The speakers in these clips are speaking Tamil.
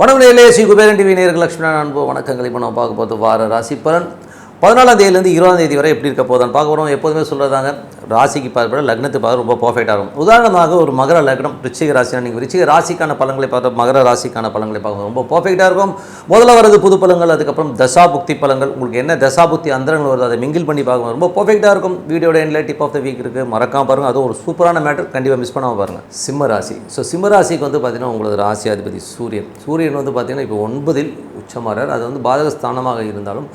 வணக்கம் நேரிலே ஸ்ரீ குபேரன் டிவி நேர்கள் லட்சுமணன் அன்பு வணக்கங்கள். இப்போ நம்ம பார்க்க போகிறது வார ராசி பலன் பதினாலாம் தேதியிலேருந்து இருபதாம் தேதி வரை எப்படி இருக்க போதான்னு பார்க்க போகிறோம். எப்போதுமே சொல்கிறதாங்க ராசிக்கு பார்ப்பட லக்னத்துக்கு பார்த்து ரொம்ப பர்ஃபெக்டாக இருக்கும். உதாரணமாக ஒரு மகர லக்னம் ரிச்சிக ராசினா நீங்கள் ரிச்சிக ராசிக்கான பலன்களை பார்த்து மகர ராசிக்கான பலன்களை பார்க்க ரொம்ப பர்ஃபெக்டாக இருக்கும். முதல்ல வரது புது பழங்கள் அதுக்கப்புறம் தசா புக்தி பலன்கள். உங்களுக்கு என்ன தசா புக்தி அந்தரங்கள் வருது அதை மிங்கிள் பண்ணி பார்க்க ரொம்ப பர்ஃபெக்டாக இருக்கும். வீடியோட எண்ணில் டிப் ஆஃப் த வீக் இருக்குது மறக்காம பாருங்கள் அதுவும் ஒரு சூப்பரான மேட்டர் கண்டிப்பாக மிஸ் பண்ணாமல் பாருங்கள் சிம்ம ராசி. ஸோ சிம்ம ராசிக்கு வந்து பார்த்தீங்கன்னா உங்களது ராசி அதிபதி சூரியன். சூரியன் வந்து பார்த்தீங்கன்னா இப்போ ஒன்பதில் உச்சமாறார். அது வந்து பாதக ஸ்தானமாக இருந்தாலும்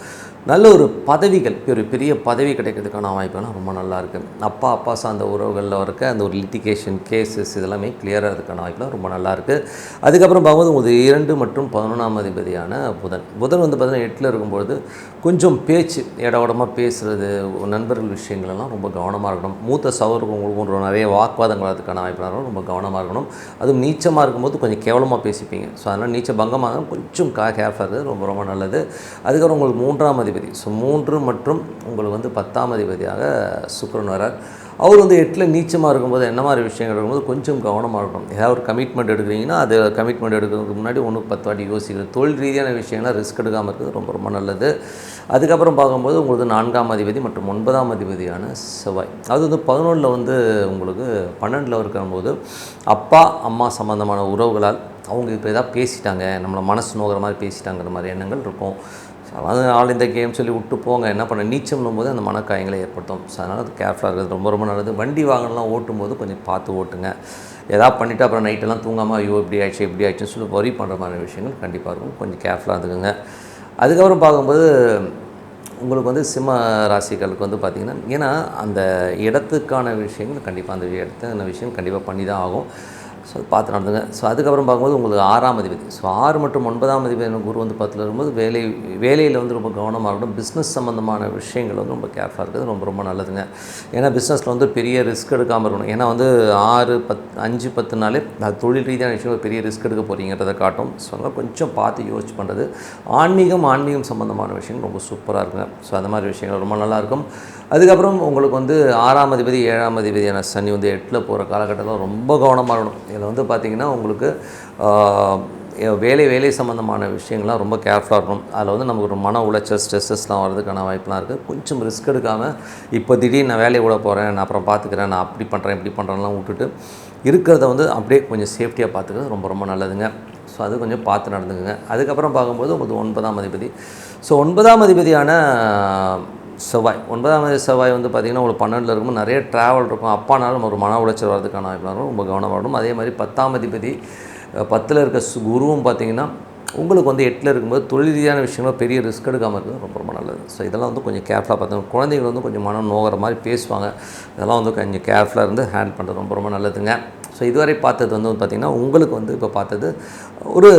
நல்ல ஒரு பதவிகள் ஒரு பெரிய பதவி கிடைக்கிறதுக்கான வாய்ப்புலாம் ரொம்ப நல்லா இருக்குது அப்பா அப்பா சார்ந்த உறவுகளில் இருக்க அந்த ஒரு லிட்டிகேஷன் கேசஸ் இதெல்லாமே கிளியராகிறதுக்கான வாய்ப்புலாம் ரொம்ப நல்லா இருக்குது அதுக்கப்புறம் பார்க்கும்போது ஒரு இரண்டு மற்றும் பதினொன்றாம் அதிபதியான புதன். புதன் வந்து பார்த்தீங்கன்னா எட்டில் இருக்கும்பொழுது கொஞ்சம் பேச்சு இடவடமாக பேசுகிறது நண்பர்கள் விஷயங்கள் எல்லாம் ரொம்ப கவனமாக இருக்கணும். மூத்த சவருக்கு உங்களுக்கு நிறைய வாக்குவாதங்கள் அதுக்கான வாய்ப்புலாம் ரொம்ப கவனமாக இருக்கணும். அதுவும் நீச்சமாக இருக்கும்போது கொஞ்சம் கேவலமாக பேசிப்பீங்க. ஸோ அதனால் நீச்ச பங்கமாக கொஞ்சம் கா கேர்ஃபாக ரொம்ப ரொம்ப நல்லது. அதுக்கப்புறம் உங்களுக்கு மூன்றாம் அதிபதி ஸோ மூன்று மற்றும் உங்களுக்கு வந்து பத்தாம் அதிபதியாக சுக்கரன் வரார் அவர் வந்து எட்டில் நீச்சமாக இருக்கும்போது என்ன மாதிரி விஷயங்கள் இருக்கும்போது கொஞ்சம் கவனமாக இருக்கணும். ஏதாவது ஒரு கமிட்மெண்ட் எடுக்கிறீங்கன்னா அது கமிட்மெண்ட் எடுக்கிறதுக்கு முன்னாடி ஒன்று பத்து வாட்டி யோசிக்கிறது தொழில் ரீதியான விஷயங்கள்லாம் ரிஸ்க் எடுக்காமல் இருக்கிறது ரொம்ப ரொம்ப நல்லது. அதுக்கப்புறம் பார்க்கும்போது உங்களுக்கு நான்காம் அதிபதி மற்றும் ஒன்பதாம் அதிபதியான செவ்வாய். அது வந்து பதினொன்றில் வந்து உங்களுக்கு பன்னெண்டில் இருக்கும்போது அப்பா அம்மா சம்மந்தமான உறவுகளால் அவங்க இப்போ எதாவது பேசிட்டாங்க நம்மளை மனசு நோக்கிற மாதிரி பேசிட்டாங்கிற மாதிரி எண்ணங்கள் இருக்கும். அதாவது ஆள் இந்த கேம் சொல்லி விட்டு போங்க என்ன பண்ண நீச்சம்னும் போது அந்த மனக்காயங்களை ஏற்படுத்தும். ஸோ அதனால் அது கேர்ஃபுல்லாக இருக்கிறது ரொம்ப ரொம்ப நல்லது. வண்டி வாகனம்லாம் ஓட்டும் போது கொஞ்சம் பார்த்து ஓட்டுங்க. ஏதாவது பண்ணிவிட்டு அப்புறம் நைட்டெல்லாம் தூங்காமல் ஐயோ இப்படி ஆயிடுச்சு இப்படி ஆயிடுச்சுன்னு சொல்லி வரி பண்ணுற மாதிரி விஷயங்கள் கண்டிப்பாக இருக்கும். கொஞ்சம் கேர்ஃபுல்லாக இருந்துக்குங்க. அதுக்கப்புறம் பார்க்கும்போது உங்களுக்கு வந்து சிம்ம ராசிகளுக்கு வந்து பார்த்திங்கன்னா ஏன்னா அந்த இடத்துக்கான விஷயங்கள் கண்டிப்பாக அந்த இடத்துக்கான விஷயம் கண்டிப்பாக பண்ணி தான் ஆகும். ஸோ பார்த்து நடந்துங்க. ஸோ அதுக்கப்புறம் பார்க்கும்போது உங்களுக்கு ஆறாம் அதிபதி. ஸோ ஆறு மற்றும் ஒன்பதாம் அதிபதி குரு வந்து பத்தில் இருக்கும்போது வேலை வேலையில் வந்து ரொம்ப கவனமாக இருக்கணும். பிஸ்னஸ் சம்மந்தமான விஷயங்கள் வந்து ரொம்ப கேர்ஃபாக இருக்கிறது ரொம்ப ரொம்ப நல்லதுங்க. ஏன்னா பிஸ்னஸில் வந்து பெரிய ரிஸ்க் எடுக்காமல் இருக்கணும். ஏன்னா வந்து ஆறு பத் அஞ்சு பத்து நாளே அது தொழில் ரீதியான விஷயம் பெரிய ரிஸ்க் எடுக்க போகிறீங்கிறத காட்டும். ஸோ அதனால் கொஞ்சம் பார்த்து யோசிச்சு பண்ணுறது ஆன்மீகம் ஆன்மீகம் சம்மந்தமான விஷயங்கள் ரொம்ப சூப்பராக இருக்குங்க. ஸோ அந்த மாதிரி விஷயங்கள் ரொம்ப நல்லாயிருக்கும் அதுக்கப்புறம் உங்களுக்கு வந்து ஆறாம் அதிபதி ஏழாம் அதிபதியான சனி வந்து எட்டில் போகிற காலகட்டத்தில் ரொம்ப கவனமாக இருக்கணும். இதில் வந்து பார்த்திங்கன்னா உங்களுக்கு வேலை வேலை சம்மந்தமான விஷயங்கள்லாம் ரொம்ப கேர்ஃபுல்லாக இருக்கணும். அதில் வந்து நமக்கு ஒரு மன உளைச்சல் ஸ்ட்ரெஸ்ஸஸ்லாம் வர்றதுக்கான வாய்ப்புலாம் இருக்குது. கொஞ்சம் ரிஸ்க் எடுக்காமல் இப்போ திடீர்னு நான் வேலையை விட போகிறேன் நான் அப்புறம் பார்த்துக்கிறேன் நான் அப்படி பண்ணுறேன் இப்படி பண்ணுறேன்லாம் விட்டுட்டு இருக்கிறத வந்து அப்படியே கொஞ்சம் சேஃப்டியாக பார்த்துக்கிறது ரொம்ப ரொம்ப நல்லதுங்க. ஸோ அது கொஞ்சம் பார்த்து நடந்துக்குங்க. அதுக்கப்புறம் பார்க்கும்போது உங்களுக்கு ஒன்பதாம் அதிபதி. ஸோ ஒன்பதாம் அதிபதியான செவ்வாய். ஒன்பதாம் தேதி செவ்வாய் வந்து பார்த்திங்கன்னா உங்களுக்கு பன்னெண்டில் இருக்கும்போது நிறைய ட்ராவல் இருக்கும். அப்பானாலும் ஒரு மன உளைச்சல் வரதுக்கான வாய்ப்பு ரொம்ப கவனமாக அதே மாதிரி பத்தாம் அதிபதி பத்தில் இருக்க சு குருவும் பார்த்திங்கன்னா உங்களுக்கு வந்து எட்டில் இருக்கும்போது தொழில் ரீதியான விஷயங்களும் பெரிய ரிஸ்க் எடுக்காமல் இருக்குது ரொம்ப ரொம்ப நல்லது. ஸோ இதெல்லாம் வந்து கொஞ்சம் கேர்ஃபுல்லாக பார்த்துக்கணும். குழந்தைகள் வந்து கொஞ்சம் மனம் நோகிற மாதிரி பேசுவாங்க. இதெல்லாம் வந்து கொஞ்சம் கேர்ஃபுல்லாக இருந்து ஹேண்டில் பண்ணுறது ரொம்ப ரொம்ப நல்லதுங்க. ஸோ இதுவரை பார்த்தது வந்து பார்த்திங்கன்னா உங்களுக்கு வந்து இப்போ பார்த்தது ஒரு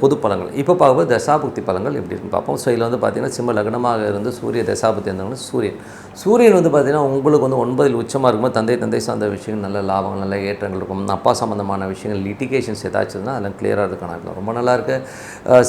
பொது பலங்கள். இப்போ பார்க்கும்போது தசாபக்தி பலங்கள் எப்படி இருக்குன்னு பார்ப்போம். ஸோ இதில் வந்து பார்த்திங்கன்னா சிம்ம லக்னமாக இருந்து சூரிய தசாபக்தி இருந்தவங்க சூரியன். சூரியன் வந்து பார்த்திங்கன்னா உங்களுக்கு வந்து ஒன்பதில் உச்சமாக இருக்கும்போது தந்தை தந்தை சார்ந்த விஷயங்கள் நல்ல லாபம் நல்ல ஏற்றங்கள் இருக்கும். அப்பா சம்மந்தமான விஷயங்கள் லிட்டிகேஷன்ஸ் ஏதாச்சும் அதெல்லாம் கிளியராக இருக்கணும் ரொம்ப நல்லாயிருக்கு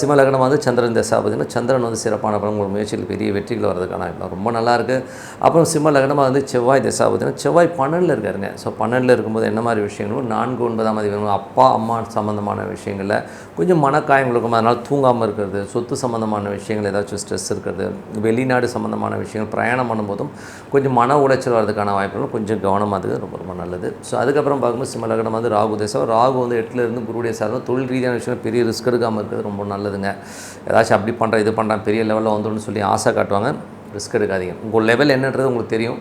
சிம்ம லக்னம் வந்து சந்திரன் தசாபதினா சந்திரன் வந்து சிறப்பான பலம் உங்கள் முயற்சியில் பெரிய வெற்றிகள் வரதுக்கான ரொம்ப நல்லாயிருக்கு அப்புறம் சிம்ம லக்னமாக வந்து செவ்வாய் தசாபதினா செவ்வாய் பன்னெண்டில் இருக்காருங்க. ஸோ பன்னெண்டில் இருக்கும்போது என்ன மாதிரி விஷயங்களும் நான்கு ஒன்பதாம் அதிபதி அப்பா அம்மா சம்மந்தமான விஷயங்களில் கொஞ்சம் மனக்காயங்கள் இருக்கும் அதனால் தூங்காமல் இருக்கிறது சொத்து சம்மந்தமான விஷயங்கள் ஏதாச்சும் ஸ்ட்ரெஸ் இருக்கிறது வெளிநாடு சம்மந்தமான விஷயங்கள் பிரயாணம் பண்ணும்போதும் கொஞ்சம் மன உளைச்சல் வரதுக்கான வாய்ப்புகள் கொஞ்சம் கவனமாக இருக்குது. ரொம்ப ரொம்ப நல்லது. ஸோ அதுக்கப்புறம் பார்க்கும்போது சிம்மலக்னம் வந்து ராகு தேசம் ராகு வந்து எட்டில் இருந்து குருடைய சார்ந்த தொழில் ரீதியான விஷயம் பெரிய ரிஸ்க் எடுக்காமல் இருக்கிறது ரொம்ப நல்லதுங்க. ஏதாச்சும் அப்படி பண்ணுறேன் இது பண்ணுறேன் பெரிய லெவலில் வந்துடும் சொல்லி ஆசை காட்டுவாங்க. ரிஸ்க் எடுக்காதீங்க. உங்கள் லெவல் என்னன்றது உங்களுக்கு தெரியும்.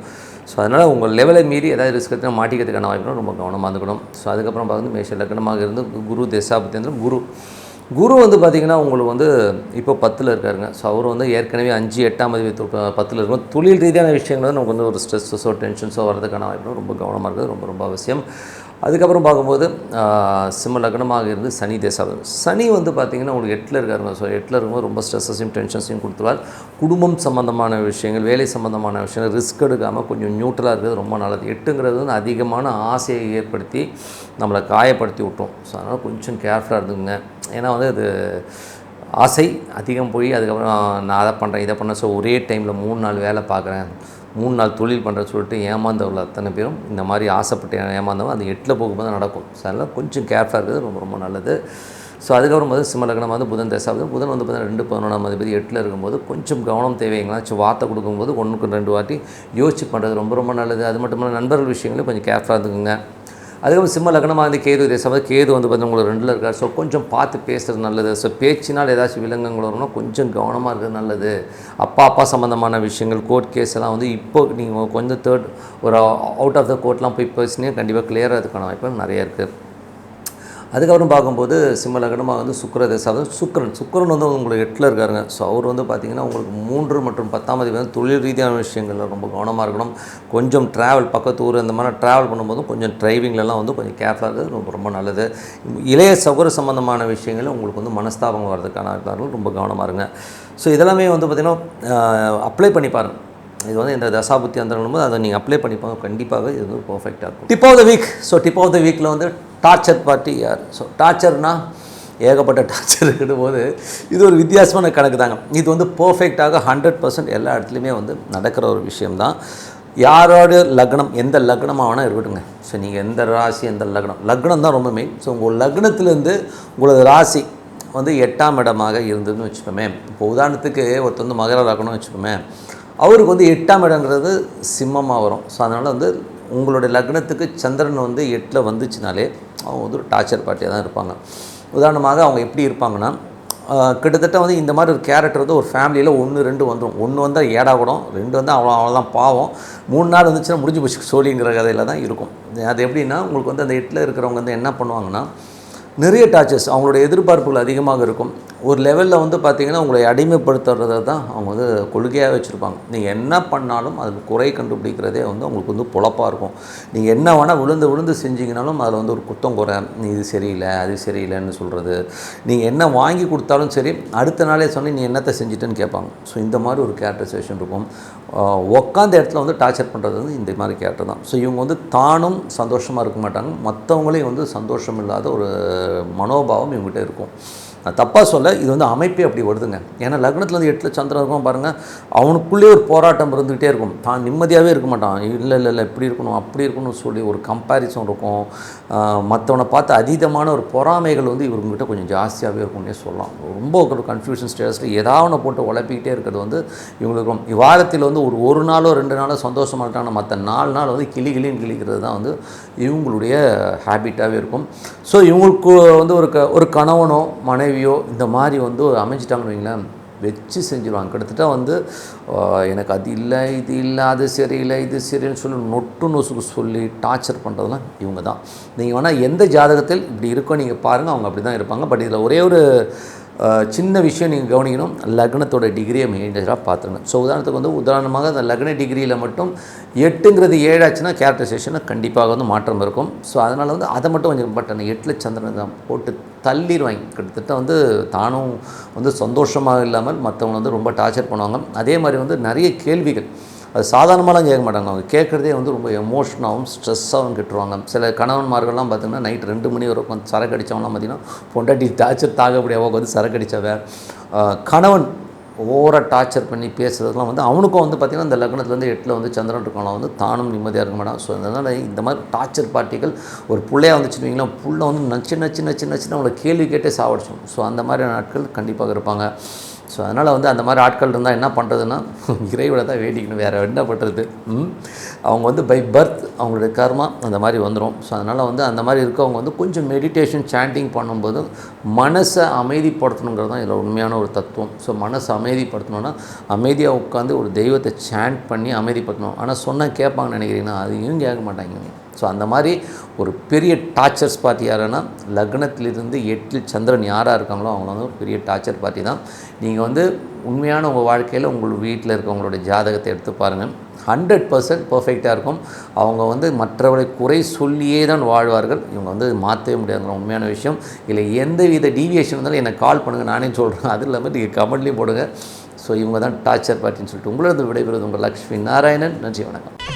ஸோ அதனால் உங்கள் லெவலை மீறி ஏதாவது ரிஸ்க் எடுத்து மாட்டிக்கிறதுக்கான வாய்ப்பு ரொம்ப கவனமாக இருந்துக்கணும் ஸோ அதுக்கப்புறம் பார்த்து மேஷ லக்னமாக இருந்து குரு தசாபத்தேந்திரம் குரு. குரு வந்து பார்த்திங்கன்னா உங்களுக்கு வந்து இப்போ பத்தில் இருக்காருங்க. ஸோ அவர் வந்து ஏற்கனவே அஞ்சு எட்டாம் அதிபதி பத்தில் இருக்கும். தொழில் ரீதியான விஷயங்கள் வந்து நமக்கு வந்து ஒரு ஸ்ட்ரெஸ்ஸோ டென்ஷன்ஸோ வரதுக்கான வாய்ப்பு ரொம்ப கவனமாக இருக்குது. ரொம்ப ரொம்ப அவசியம். அதுக்கப்புறம் பார்க்கும்போது சிம்ம லக்னமாக இருந்து சனி தேசாவது சனி வந்து பார்த்திங்கன்னா உங்களுக்கு எட்டில் இருக்காருங்க ஸோ எட்டில் இருக்கும்போது ரொம்ப ஸ்ட்ரெஸ்ஸையும் டென்ஷன்ஸையும் கொடுத்துருவார். குடும்பம் சம்மந்தமான விஷயங்கள் வேலை சம்மந்தமான விஷயங்கள் ரிஸ்க் எடுக்காமல் கொஞ்சம் நியூட்ரலாக இருக்கிறது ரொம்ப நல்லது. எட்டுங்கிறது வந்து அதிகமான ஆசையை ஏற்படுத்தி நம்மளை காயப்படுத்தி விட்டோம். ஸோ அதனால் கொஞ்சம் கேர்ஃபுல்லாக இருந்துங்க ஏன்னா வந்து அது ஆசை அதிகம் போய் அதுக்கப்புறம் நான் அதை பண்ணுறேன் இதை பண்ணேன் ஸோ ஒரே டைமில் மூணு நாள் வேலை பார்க்குறேன். மூணு நாள் தொழில் பண்ணுறேன்னு சொல்லிட்டு ஏமாந்தவர்கள் அத்தனை பேரும் இந்த மாதிரி ஆசைப்பட்டு ஏமாந்தவங்க. அந்த எட்டில் போகும்போது நடக்கும். ஸோ அதனால் கொஞ்சம் கேர்ஃபுல்லாக இருக்கிறது ரொம்ப ரொம்ப நல்லது. ஸோ அதுக்கப்புறம் வந்து சிம்மலக்கணம் வந்து புதன் தசாவது புதன் வந்து பார்த்தீங்கன்னா ரெண்டு பதினொன்றாம் அதிபதி எட்டில் இருக்கும்போது கொஞ்சம் கவனம் தேவைங்களாச்சும் வார்த்தை கொடுக்கும்போது ஒன்றுக்கு ரெண்டு வாட்டி யோசிச்சு பண்ணுறது ரொம்ப ரொம்ப நல்லது. அது மட்டும் இல்லாமல் நண்பர்கள் விஷயங்களையும் கொஞ்சம் கேர்ஃபுல்லாக இருந்துக்குங்க. அதுக்கப்புறம் சிம்ம லக்னமாக வந்து கேது தேசம் சமயம் கேது வந்து பார்த்தீங்கன்னா உங்களுக்கு ரெண்டில் இருக்கார். ஸோ கொஞ்சம் பார்த்து பேசுகிறது நல்லது. ஸோ பேச்சினால் ஏதாச்சும் விலங்குகள் வரணும் கொஞ்சம் கவனமாக இருக்கிறது நல்லது. அப்பா அப்பா சம்மந்தமான விஷயங்கள் கோர்ட் கேஸ் எல்லாம் வந்து இப்போ நீங்கள் கொஞ்சம் தேர்ட் ஒரு அவுட் ஆஃப் த கோர்ட்லாம் போய் பேசினே கண்டிப்பாக கிளியராக அதுக்கான வாய்ப்பு நிறைய இருக்குது அதுக்கப்புறம் பார்க்கும்போது சிம்ம லக்னமாக வந்து சுக்கர தசாவது அதாவது சுக்கரன். சுக்கரன் வந்து உங்களுக்கு எட்டில் இருக்காருங்க. ஸோ அவர் வந்து பார்த்திங்கன்னா உங்களுக்கு மூன்று மற்றும் பத்தாம் தேதி வந்து தொழில் ரீதியான விஷயங்களில் ரொம்ப கவனமாக இருக்கணும். கொஞ்சம் ட்ராவல் பக்கத்து ஊர் இந்த மாதிரி ட்ராவல் பண்ணும்போதும் கொஞ்சம் டிரைவிங்லலாம் வந்து கொஞ்சம் கேர்ஃபுல்லாக இருக்கிறது ரொம்ப ரொம்ப நல்லது. இளைய சௌகர சம்மந்தமான விஷயங்களில் உங்களுக்கு வந்து மனஸ்தாபம் வர்றதுக்கான காரணம் ரொம்ப கவனமாக இருங்க. ஸோ இதெல்லாமே வந்து பார்த்திங்கன்னா அப்ளை பண்ணி பாருங்கள் இது வந்து இந்த தசாபுத்தி அந்தரங்கும் போது அதை நீங்கள் அப்ளை பண்ணிப்பாங்க. கண்டிப்பாக இது வந்து பர்ஃபெக்டாக இருக்கும். Tip of the week so tip of the வீக்கில் வந்து டார்ச்சர் பார்ட்டி யார்? ஸோ டார்ச்சர்னால் ஏகப்பட்ட டார்ச்சர் இருக்கும் போது இது ஒரு வித்தியாசமான கணக்கு தாங்க. இது வந்து பர்ஃபெக்டாக ஹண்ட்ரட் பர்சன்ட் எல்லா இடத்துலையுமே வந்து நடக்கிற ஒரு விஷயம்தான். யாரோட லக்னம் எந்த லக்னமாக வேணால் இருக்கட்டுங்க ஸோ நீங்கள் எந்த ராசி எந்த லக்னம். லக்னம் தான் ரொம்ப மெயின் ஸோ உங்கள் லக்னத்துலேருந்து உங்களது ராசி வந்து எட்டாம் இடமாக இருந்ததுன்னு வச்சுப்போமே இப்போ உதாரணத்துக்கு ஒருத்தர் வந்து மகர லக்னம்னு வச்சுப்போமே அவருக்கு வந்து எட்டாம் இடங்கிறது சிம்மமாக வரும். ஸோ அதனால் வந்து உங்களுடைய லக்னத்துக்கு சந்திரன் வந்து எட்டில் வந்துச்சுனாலே அவங்க வந்து ஒரு டார்ச்சர் பார்ட்டியாக தான் இருப்பாங்க. உதாரணமாக அவங்க எப்படி இருப்பாங்கன்னா கிட்டத்தட்ட வந்து இந்த மாதிரி ஒரு கேரக்டர் வந்து ஒரு ஃபேமிலியில் ஒன்று ரெண்டு வந்துடும் ஒன்று வந்தால் ஏடா கூடும் ரெண்டு வந்து அவ்வளோ அவ்வளோதான் பாவம். மூணு நாள் வந்துச்சுன்னா முடிஞ்சு போச்சு சோழிங்கிற கதையில் தான் இருக்கும். அது எப்படின்னா உங்களுக்கு வந்து அந்த எட்டில் இருக்கிறவங்க வந்து என்ன பண்ணுவாங்கன்னா நிறைய டார்ச்சர்ஸ் அவங்களோட எதிர்பார்ப்புகள் அதிகமாக இருக்கும். ஒரு லெவலில் வந்து பார்த்திங்கன்னா உங்களை அடிமைப்படுத்துறதை தான் அவங்க வந்து கொள்கையாக வச்சுருப்பாங்க. நீங்கள் என்ன பண்ணாலும் அதுக்கு குறை கண்டுபிடிக்கிறதே வந்து அவங்களுக்கு வந்து பொழப்பாக இருக்கும். நீங்கள் என்ன வேணால் விழுந்து விழுந்து செஞ்சீங்கனாலும் அதில் வந்து ஒரு குத்தம் குறை நீ இது சரியில்லை அது சரியில்லைன்னு சொல்கிறது நீங்கள் என்ன வாங்கி கொடுத்தாலும் சரி அடுத்த நாளே சொன்னி நீ என்னத்தை செஞ்சிட்டேன்னு கேட்பாங்க. ஸோ இந்த மாதிரி ஒரு கேரக்டரைசேஷன் இருக்கும். உக்காந்த இடத்துல வந்து டார்ச்சர் பண்ணுறது வந்து இந்த மாதிரி கேரக்டர் தான். ஸோ இவங்க வந்து தானும் சந்தோஷமாக இருக்க மாட்டாங்க. மற்றவங்களையும் வந்து சந்தோஷம் இல்லாத ஒரு மனோபாவம் இவங்ககிட்ட இருக்கும். நான் தப்பாக சொல்ல இது வந்து அமைப்பே அப்படி வருதுங்க. ஏன்னா லக்னத்தில் வந்து எட்டில் சந்திரன் இருக்கும் பாருங்கள் அவனுக்குள்ளேயே ஒரு போராட்டம் இருந்துக்கிட்டே இருக்கும். தான் நிம்மதியாகவே இருக்க மாட்டான். இல்லை இல்லை இல்லை இப்படி இருக்கணும் அப்படி இருக்கணும்னு சொல்லி ஒரு கம்பேரிசன் இருக்கும். மற்றவனை பார்த்து அதீதமான ஒரு பொறாமைகள் வந்து இவங்ககிட்ட கொஞ்சம் ஜாஸ்தியாகவே இருக்கும்னே சொல்லலாம். ரொம்ப ஒரு கன்ஃபியூஷன் ஸ்டேட்டஸில் ஏதாவது போட்டு உழப்பிக்கிட்டே இருக்கிறது வந்து இவங்களுக்கு வாரத்தில் வந்து ஒரு ஒரு நாளோ ரெண்டு நாளோ சந்தோஷமாக இருக்காங்க மற்ற நாலு நாள் வந்து கிளி கிளின்னு கிளிக்கிறது தான் வந்து இவங்களுடைய ஹேபிட்டாகவே இருக்கும். ஸோ இவங்களுக்கு வந்து ஒரு க ஒரு கணவனோ மனைவி மனைவியோ இந்த மாதிரி வந்து அமைஞ்சிட்டாங்கன்னு வைங்களேன் வச்சு செஞ்சுருவாங்க. கிட்டத்தட்ட வந்து எனக்கு அது இல்லை இது இல்லை அது சரியில்லை இது சரின்னு சொல்லி நொட்டு நொசுக்கு சொல்லி டார்ச்சர் பண்ணுறதுலாம் இவங்க தான். நீங்கள் வேணால் எந்த ஜாதகத்தில் இப்படி இருக்கோ நீங்கள் பாருங்கள் அவங்க அப்படி தான் இருப்பாங்க. பட் இதில் ஒரே ஒரு சின்ன விஷயம் நீங்கள் கவனிக்கணும் லக்னத்தோட டிகிரியை மெயின்டேஜராக பார்த்துக்கணும் ஸோ உதாரணத்துக்கு வந்து உதாரணமாக அந்த லக்ன டிகிரியில் மட்டும் எட்டுங்கிறது ஏழாச்சுன்னா கேரக்டரைசேஷனை கண்டிப்பாக வந்து மாற்றம் இருக்கும். ஸோ அதனால் வந்து அதை மட்டும் கொஞ்சம் பட் அந்த எட்டில் சந்திரன் தான் போட்டு தள்ளிடுவாங்க. கிட்டத்தட்ட வந்து தானும் வந்து சந்தோஷமாக இல்லாமல் மற்றவங்க வந்து ரொம்ப டார்ச்சர் பண்ணுவாங்க. அதே மாதிரி வந்து நிறைய கேள்விகள். அது சாதாரணமாலாம் கேட்க மாட்டாங்க. அவங்க கேட்குறதே வந்து ரொம்ப எமோஷனாகவும் ஸ்ட்ரெஸ்ஸாகவும் கெட்டுருவாங்க. சில கணவன்மார்கள்லாம் பார்த்திங்கன்னா நைட் ரெண்டு மணி வரைக்கும் உட்காந்து சரக்கு அடித்தவங்களாம் பார்த்திங்கன்னா பொண்டாட்டி டார்ச்சர் தாங்க உட்காந்து சரக்கு அடித்தவ கணவன் ஓவராக டார்ச்சர் பண்ணி பேசுகிறதுலாம் வந்து அவனுக்கும் வந்து பார்த்திங்கன்னா இந்த லக்னத்துலேருந்து எட்டில் வந்து சந்திரன் இருக்கலாம் வந்து தானும் நிம்மதியாக இருக்க மாட்டான். ஸோ அதனால் இந்த மாதிரி டார்ச்சர் பார்ட்டிகள் ஒரு பிள்ளையாக வந்துச்சுன்னு வைங்களேன் புள்ள வந்து நச்சு நச்சு நச்சு நச்சுன்னு அவங்கள கேள்வி கேட்டே சாவடிச்சோம் ஸோ அந்த மாதிரி நாட்கள் கண்டிப்பாக இருப்பாங்க. ஸோ அதனால் வந்து அந்த மாதிரி ஆட்கள் இருந்தால் என்ன பண்ணுறதுன்னா இறைவனை தான் வேண்டிக்கணும். வேறு என்ன பண்ணுறது ம்? அவங்க வந்து பை பர்த் அவங்களுடைய கர்மா அந்த மாதிரி வந்துடும் ஸோ அதனால் வந்து அந்த மாதிரி இருக்கவங்க வந்து கொஞ்சம் மெடிடேஷன் சாண்டிங் பண்ணும்போது மனசை அமைதிப்படுத்தணுங்கிறது தான் இதில் உண்மையான ஒரு தத்துவம். ஸோ மனசை அமைதிப்படுத்தணும்னா அமைதியாக உட்காந்து ஒரு தெய்வத்தை சாண்ட் பண்ணி அமைதிப்படுத்தணும். ஆனால் சொன்னால் கேட்பாங்கன்னு நினைக்கிறீங்கன்னா அதையும் கேட்க மாட்டாங்க. ஸோ அந்த மாதிரி ஒரு பெரிய டார்ச்சர்ஸ் பார்ட்டி யாருன்னா லக்னத்திலிருந்து எட்டில் சந்திரன் யாராக இருக்காங்களோ அவங்க வந்து ஒரு பெரிய டார்ச்சர் பார்ட்டி தான். நீங்கள் வந்து உண்மையான உங்கள் வாழ்க்கையில் உங்கள் வீட்டில் இருக்கவங்களுடைய ஜாதகத்தை எடுத்து பாருங்கள் ஹண்ட்ரட் பர்சன்ட் பர்ஃபெக்டாக இருக்கும். அவங்க வந்து மற்றவர்களை குறை சொல்லியே தான் வாழ்வார்கள். இவங்க வந்து மாற்றவே முடியாதுங்கிற உண்மையான விஷயம். இல்லை எந்த வித டீவியேஷன் இருந்தாலும் என்னை கால் பண்ணுங்கள் நானே சொல்கிறேன் அது இல்லாமல் நீங்கள் கமெண்ட்லேயும் போடுங்க. ஸோ இவங்க தான் டார்ச்சர் பார்ட்டின்னு சொல்லிட்டு உங்களது விடைபெறுவது உங்கள் லக்ஷ்மி நாராயணன். நன்றி வணக்கம்.